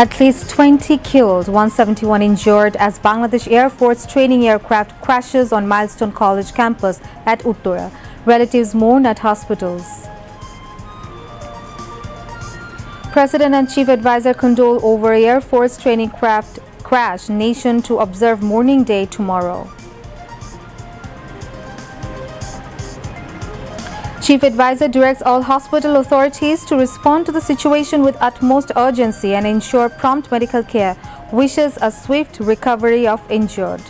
At least 20 killed, 171 injured as Bangladesh Air Force training aircraft crashes on Milestone College campus at Uttora. Relatives mourn at hospitals. President and Chief Advisor condole over Air Force training craft crash. Nation to observe Mourning Day tomorrow. Chief Advisor directs all hospital authorities to respond to the situation with utmost urgency and ensure prompt medical care. Wishes a swift recovery of injured.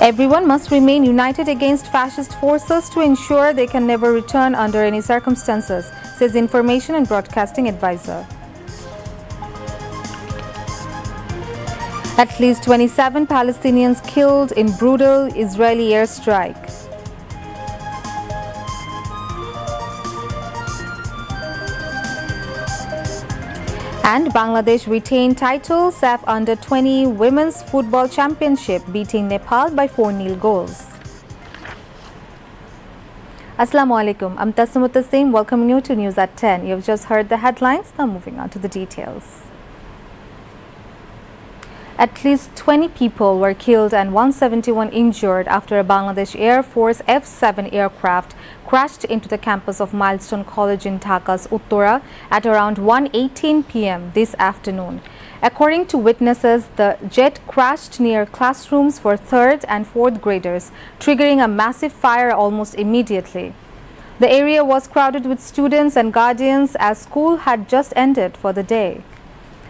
Everyone must remain united against fascist forces to ensure they can never return under any circumstances, says Information and Broadcasting Advisor. At least 27 Palestinians killed in brutal Israeli airstrike. And Bangladesh retained title SAF Under 20 Women's Football Championship, beating Nepal by 4 0 goals. Assalamu alaikum. I'm Tasmut Tasim, welcoming you to News at 10. You've just heard the headlines, now moving on to the details. At least 20 people were killed and 171 injured after a Bangladesh Air Force F-7 aircraft crashed into the campus of Milestone College in Dhaka's Uttora at around 1.18 p.m. this afternoon. According to witnesses, the jet crashed near classrooms for third and fourth graders, triggering a massive fire almost immediately. The area was crowded with students and guardians as school had just ended for the day.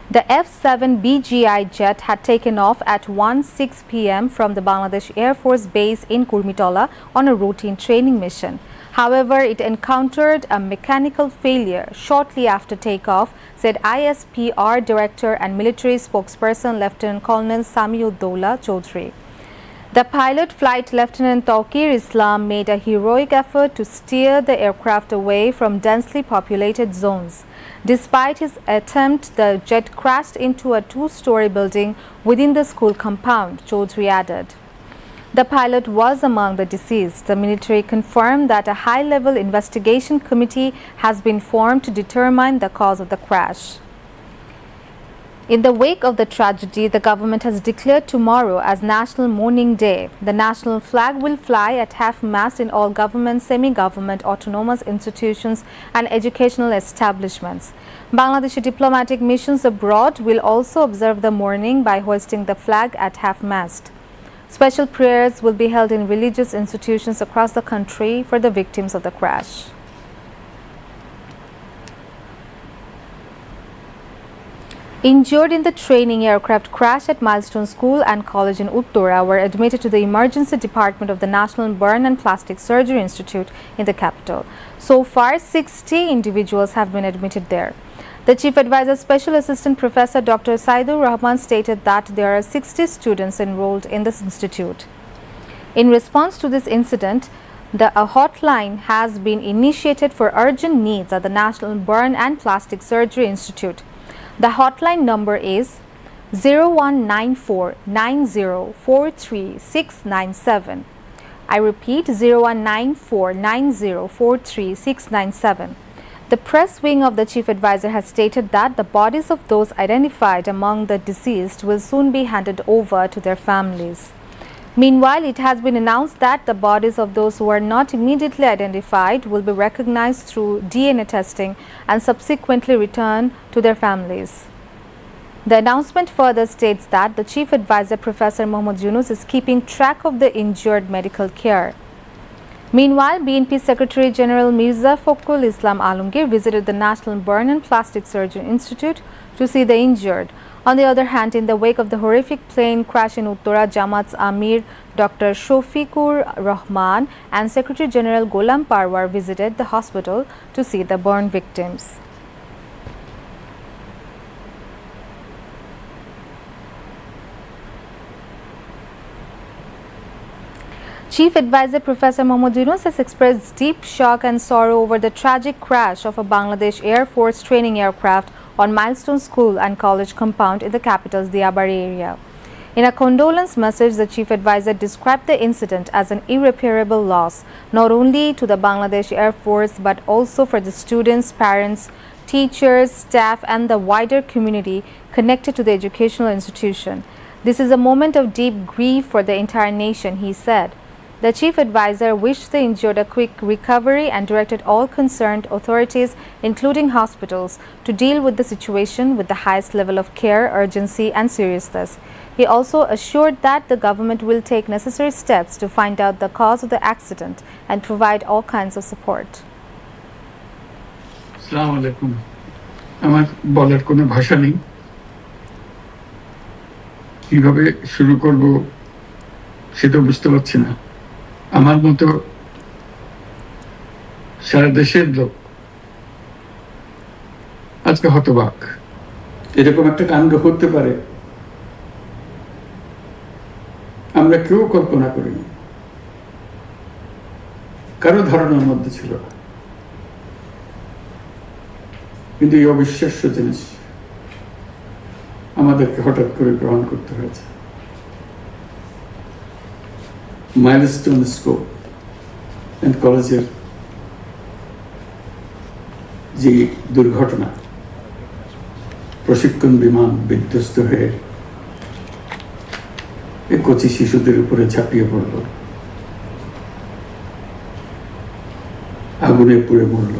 The F-7 BGI jet had taken off at 1.06 p.m. from the Bangladesh Air Force base in Kurmitola on a routine training mission. However, it encountered a mechanical failure shortly after takeoff, said ISPR Director and military spokesperson Lieutenant Colonel Samiuddollah Chaudhry. The pilot, Flight Lieutenant Tawkir Islam, made a heroic effort to steer the aircraft away from densely populated zones. Despite his attempt, the jet crashed into a two-story building within the school compound, Chaudhry added. The pilot was among the deceased. The military confirmed that a high-level investigation committee has been formed to determine the cause of the crash. In the wake of the tragedy, the government has declared tomorrow as National Mourning Day. The national flag will fly at half-mast in all government, semi-government, autonomous institutions and educational establishments. Bangladeshi diplomatic missions abroad will also observe the mourning by hoisting the flag at half-mast. Special prayers will be held in religious institutions across the country for the victims of the crash. Injured in the training aircraft crash at Milestone School and College in Uttora were admitted to the emergency department of the National Burn and Plastic Surgery Institute in the capital. So far, 60 individuals have been admitted there. The Chief Advisor Special Assistant Professor Dr. Saidur Rahman stated that there are 60 students enrolled in this institute. In response to this incident, the a hotline has been initiated for urgent needs at the National Burn and Plastic Surgery Institute. The hotline number is 019490439697. I repeat 019490439697. The press wing of the chief advisor has stated that the bodies of those identified among the deceased will soon be handed over to their families. Meanwhile, it has been announced that the bodies of those who are not immediately identified will be recognized through DNA testing and subsequently returned to their families. The announcement further states that the Chief Advisor Professor Mohammad Yunus is keeping track of the injured medical care. Meanwhile, BNP Secretary General Mirza Fakhrul Islam Alamgir visited the National Burn and Plastic Surgery Institute to see the injured. On the other hand, in the wake of the horrific plane crash in Uttora, Jamaat's Amir Dr. Shofikur Rahman and Secretary General Golam Parwar visited the hospital to see the burn victims. Chief Advisor Professor Mohammad Yunus has expressed deep shock and sorrow over the tragic crash of a Bangladesh Air Force training aircraft on Milestone School and College compound in the capital's Diabari area. In a condolence message, the chief advisor described the incident as an irreparable loss, not only to the Bangladesh Air Force but also for the students, parents, teachers, staff, and the wider community connected to the educational institution. This is a moment of deep grief for the entire nation, he said. The chief advisor wished the injured a quick recovery and directed all concerned authorities, including hospitals, to deal with the situation with the highest level of care, urgency, and seriousness. He also assured that the government will take necessary steps to find out the cause of the accident and provide all kinds of support. সালাম আলাইকুম আমার বলার কোনো ভাষা নেই কিভাবে শুরু করব সেটা বুঝতে পারছি না আমার মতো সারা দেশের লোক আজকে হতবাক। এরকম একটা কাণ্ড হতে পারে। আমরা কেউ কল্পনা করিনি। কারও ধারণার মধ্যে ছিল কিন্তু এই অবিশ্বাস্য জিনিস আমাদেরকে হঠাৎ করে গ্রহণ করতে হয়েছে। মাইলস্টোন স্কোপ অ্যান্ড কলেজের যে দুর্ঘটনা, প্রশিক্ষণ বিমান বিধ্বস্ত হয়ে কচি শিশুদের উপরে ঝাঁপিয়ে পড়ল। আগুনে পুড়ে মরল।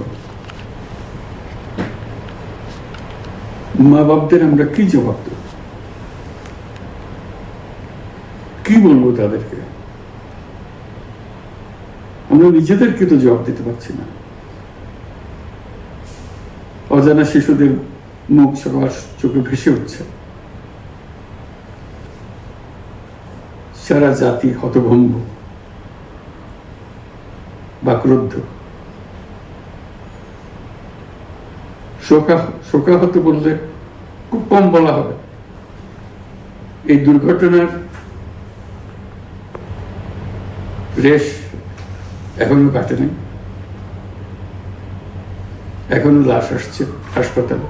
মা বাপদের আমরা কি জবাব দেব? কি বলব তাদেরকে? আমরা নিজেদেরকে তো জবাব দিতে পারছি না। অজানা শিশুদের মুখ সবার চোখে ভেসে উঠছে। সারা জাতি হতভম্ব বা ক্রুদ্ধ শোকা শোকাহত বললে খুব কম বলা হবে। এই দুর্ঘটনার রেশ এখনও কাটেনি এখনও লাশ আসছে হাসপাতালে।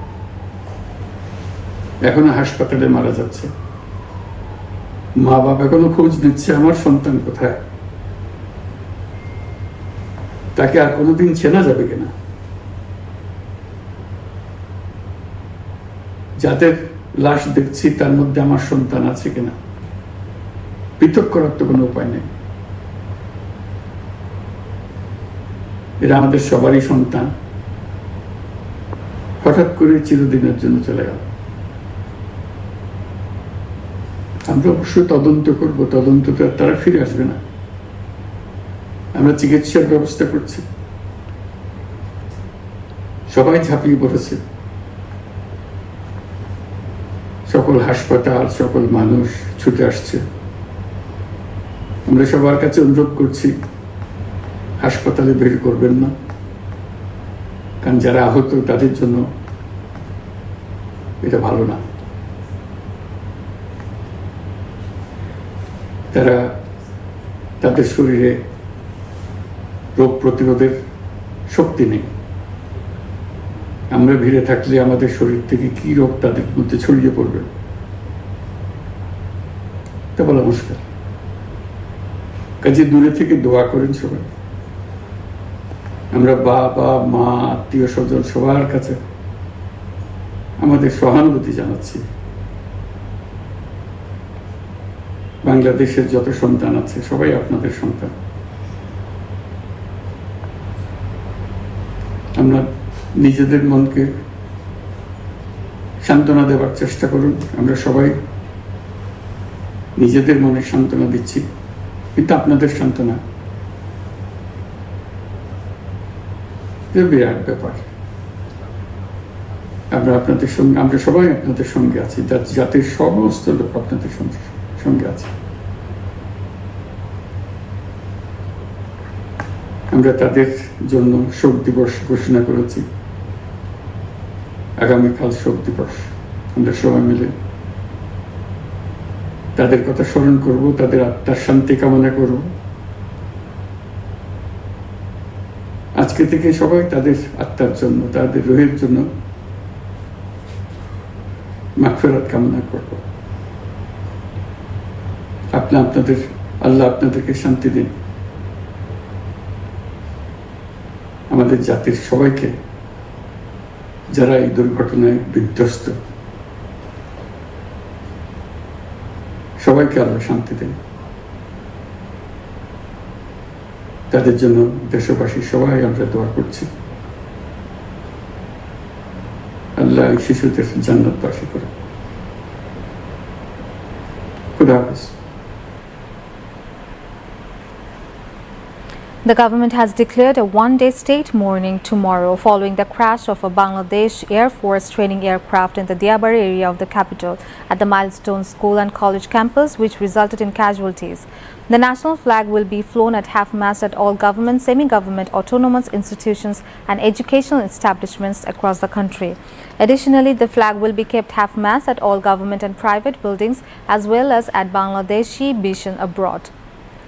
এখনও হাসপাতালে মারা যাচ্ছে। মা বাবা এখনও খোঁজ নিচ্ছে, আমার সন্তান কোথায়? তাকে আর কোনোদিন চেনা যাবে কিনা যাদের লাশ দেখছি, তার মধ্যে আমার সন্তান আছে কিনা পৃথক করার তো কোনো উপায় নেই। এরা আমাদের সবারই সন্তান। হঠাৎ করে চিরদিনের জন্য চলে গেল। আমরা অবশ্যই তদন্ত করব, তদন্ত তো তারা ফিরে আসবে না। আমরা চিকিৎসার ব্যবস্থা করছি। সবাই ঝাঁপিয়ে পড়েছে। সকল হাসপাতাল, সকল মানুষ ছুটে আসছে। আমরা সবার কাছে অনুরোধ করছি হাসপাতালে বের করবেন না। কারণ যারা আহত, তাদের জন্য এটা ভালো না। তারা তাদের শরীরে রোগ প্রতিরোধের শক্তি নেই। আমরা ভিড়ে থাকলে আমাদের শরীর থেকে কি রোগ তাদের মধ্যে ছড়িয়ে পড়বে? তা বলা মুশকিল। কাজে দূরে থেকে দোয়া করেন সবাই। আমরা বাবা, মা, আত্মীয় স্বজন সবার কাছে আমাদের সহানুভূতি জানাচ্ছি। বাংলাদেশের যত সন্তান আছে, সবাই আপনাদের সন্তান। আমরা নিজেদের মনকে সান্ত্বনা দেওয়ার চেষ্টা করুন। আমরা সবাই নিজেদের মনে সান্ত্বনা দিচ্ছি। কিন্তু আপনাদের সান্ত্বনা। বিরাট ব্যাপার আমরা আপনাদের সঙ্গে, আমরা সবাই আপনাদের সঙ্গে আছি জাতির সমস্ত লোক আপনাদের সঙ্গে সঙ্গে আছে। আমরা তাদের জন্য শোক দিবস ঘোষণা করেছি। আগামীকাল শোক দিবস। আমরা সবাই মিলে তাদের কথা স্মরণ করব, তাদের আত্মার শান্তি কামনা করব। আজকে থেকে সবাই তাদের আত্মার জন্য, তাদের রোহের জন্য মাগফেরাত কামনা করব। আপনি আপনাদের, আল্লাহ আপনাদেরকে শান্তি দিন। আমাদের জাতির সবাইকে, যারা এই দুর্ঘটনায় বিধ্বস্ত, সবাইকে আল্লাহ শান্তি দেন। তাদের জন্য দেশবাসী সবাই আমরা দোয়া করছি। আল্লাহ শিশুদের জান্নাতবাসী করে খুদা হাফিজ। The government has declared a one-day state mourning tomorrow following the crash of a Bangladesh Air Force training aircraft in the Diabari area of the capital at the Milestone School and College campus, which resulted in casualties. The national flag will be flown at half-mast at all government, semi-government, autonomous institutions and educational establishments across the country. Additionally, the flag will be kept half-mast at all government and private buildings as well as at Bangladeshi mission abroad.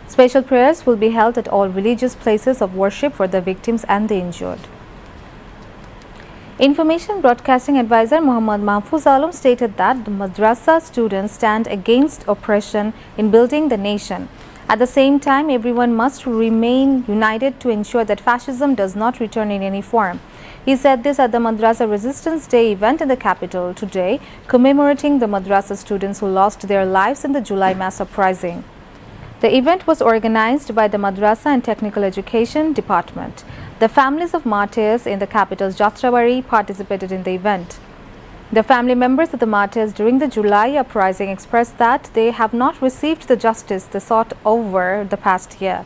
Special prayers will be held at all religious places of worship for the victims and the injured. Information Broadcasting Advisor Muhammad Mahfuz Alam stated that the madrasa students stand against oppression in building the nation. At the same time, everyone must remain united to ensure that fascism does not return in any form. He said this at the Madrasa Resistance Day event in the capital today, commemorating the madrasa students who lost their lives in the July mass uprising. The event was organized by the Madrasa and Technical Education Department. The families of martyrs in the capital's Jatrabari participated in the event. The family members of the martyrs during the July uprising expressed that they have not received the justice they sought over the past year.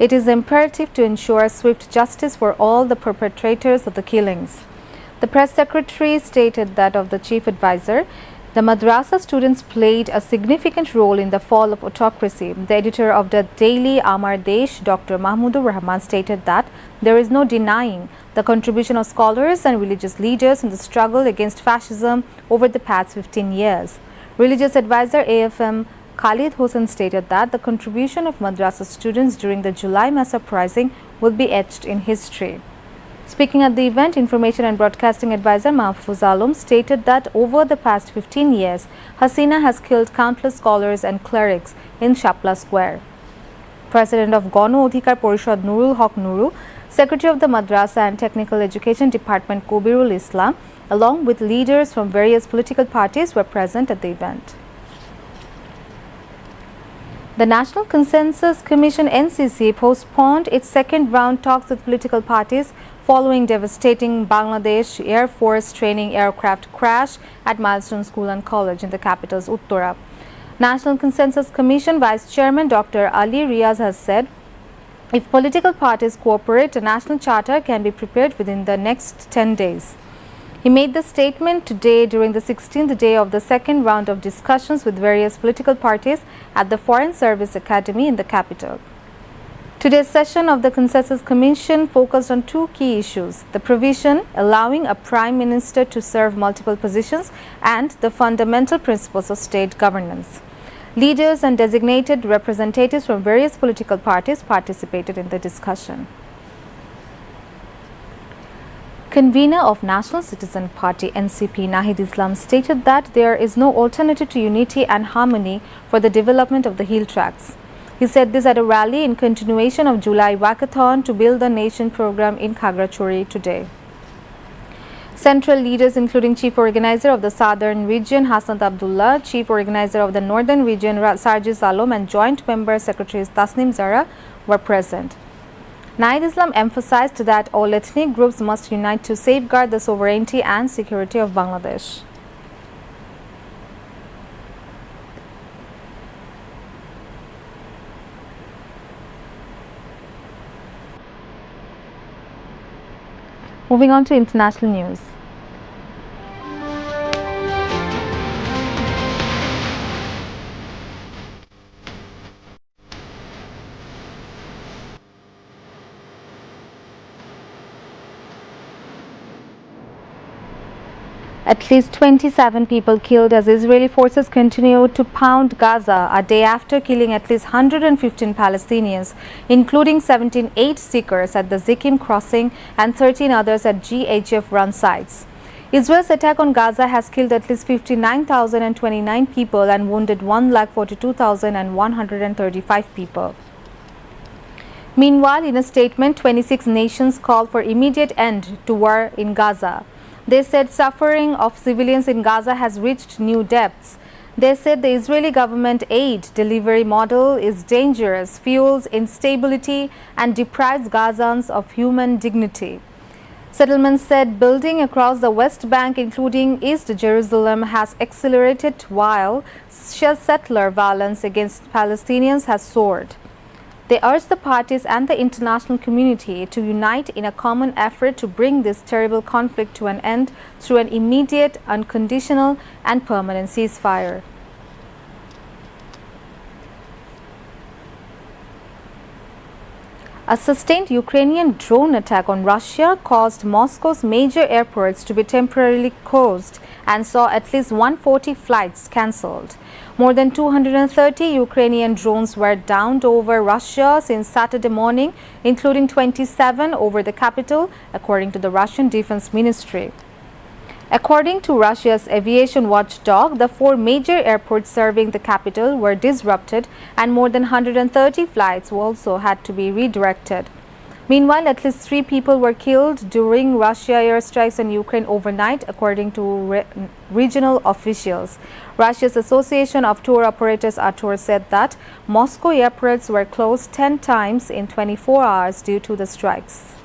It is imperative to ensure swift justice for all the perpetrators of the killings. The press secretary stated that of the chief advisor, the madrasa students played a significant role in the fall of autocracy. The editor of the daily Amar Desh, Dr. Mahmudur Rahman, stated that there is no denying the contribution of scholars and religious leaders in the struggle against fascism over the past 15 years. Religious advisor AFM Khalid Hossain stated that the contribution of madrasa students during the July mass uprising will be etched in history. Speaking at the event, Information and Broadcasting Advisor Mahfuz Alam stated that over the past 15 years, Hasina has killed countless scholars and clerics in Shapla Square. President of Gano Odhikar Porishad Nurul Haq Nuru, Secretary of the Madrasa and Technical Education Department Kobirul Islam, along with leaders from various political parties were present at the event. The National Consensus Commission NCC postponed its second round talks with political parties following devastating Bangladesh Air Force training aircraft crash at Milestone School and College in the capital's Uttara. National Consensus Commission Vice Chairman Dr. Ali Riaz has said if political parties cooperate, a national charter can be prepared within the next 10 days. He made the statement today during the 16th day of the second round of discussions with various political parties at the Foreign Service Academy in the capital. Today's session of the Consensus Commission focused on two key issues the provision allowing a prime minister to serve multiple positions and the fundamental principles of state governance. Leaders and designated representatives from various political parties participated in the discussion. Convener of National Citizen Party NCP Nahid Islam stated that there is no alternative to unity and harmony for the development of the hill tracts. He said this at a rally in continuation of July Walkathon to Build the Nation program in Khagrachori today. Central leaders including Chief Organizer of the Southern Region Hassan Abdullah, Chief Organizer of the Northern Region Sarjis Salom and Joint Member Secretaries Tasnim Zara were present. Naid Islam emphasized that all ethnic groups must unite to safeguard the sovereignty and security of Bangladesh. Moving on to international news. At least 27 people killed as Israeli forces continue to pound Gaza a day after killing at least 115 Palestinians, including 17 aid seekers at the Zikim crossing and 13 others at GHF run sites. Israel's attack on Gaza has killed at least 59,029 people and wounded 1,42,135 people. Meanwhile, in a statement, 26 nations called for immediate end to war in Gaza. They said suffering of civilians in Gaza has reached new depths. They said the Israeli government aid delivery model is dangerous, fuels instability, and deprives Gazans of human dignity. Settlements said building across the West Bank, including East Jerusalem, has accelerated while settler violence against Palestinians has soared. They urged the parties and the international community to unite in a common effort to bring this terrible conflict to an end through an immediate, unconditional, and permanent ceasefire. A sustained Ukrainian drone attack on Russia caused Moscow's major airports to be temporarily closed and saw at least 140 flights cancelled. More than 230 Ukrainian drones were downed over Russia since Saturday morning, including 27 over the capital, according to the Russian Defense Ministry. According to Russia's aviation watchdog, the four major airports serving the capital were disrupted and more than 130 flights also had to be redirected. Meanwhile, at least three people were killed during Russia airstrikes on Ukraine overnight, according to re regional officials. Russia's Association of Tour Operators ATOR said that Moscow airports were closed 10 times in 24 hours due to the strikes.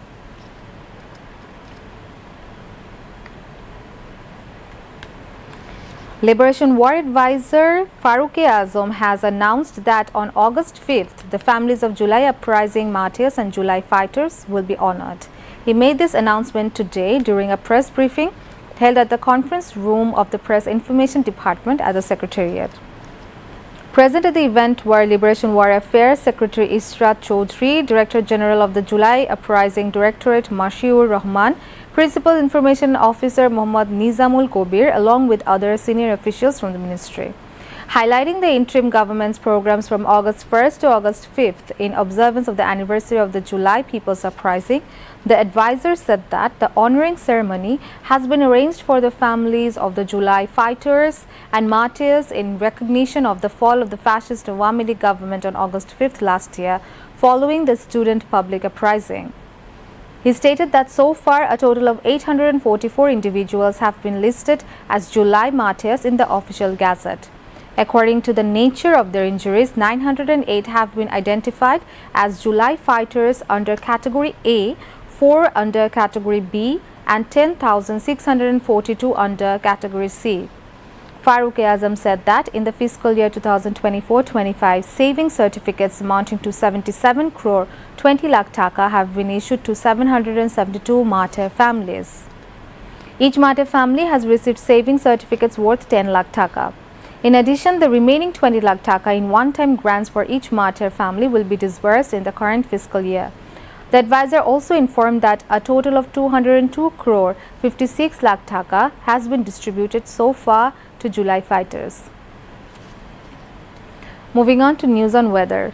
Liberation War advisor Faruqe Azam has announced that on August 5th, the families of July uprising martyrs and July fighters will be honored. He made this announcement today during a press briefing held at the conference room of the Press Information Department at the Secretariat. Present at the event were Liberation War Affairs Secretary Israt Chaudhry, Director General of the July Uprising Directorate Mashiur Rahman, Principal Information Officer Mohammad Nizamul Kobir along with other senior officials from the ministry. Highlighting the interim government's programs from August 1st to August 5th in observance of the anniversary of the July People's Uprising, the advisor said that the honoring ceremony has been arranged for the families of the July fighters and martyrs in recognition of the fall of the fascist Awami government on August 5th last year following the student public uprising. He stated that so far a total of 844 individuals have been listed as July martyrs in the official gazette. According to the nature of their injuries, 908 have been identified as July fighters under category A, 4 under category B, and 10,642 under category C. Farooq Azam said that in the fiscal year 2024-25, saving certificates amounting to 77 crore 20 lakh taka have been issued to 772 martyr families. Each martyr family has received saving certificates worth 10 lakh taka. In addition, the remaining 20 lakh taka in one-time grants for each martyr family will be disbursed in the current fiscal year. The advisor also informed that a total of 202 crore 56 lakh taka has been distributed so far to July fighters. Moving on to news on weather.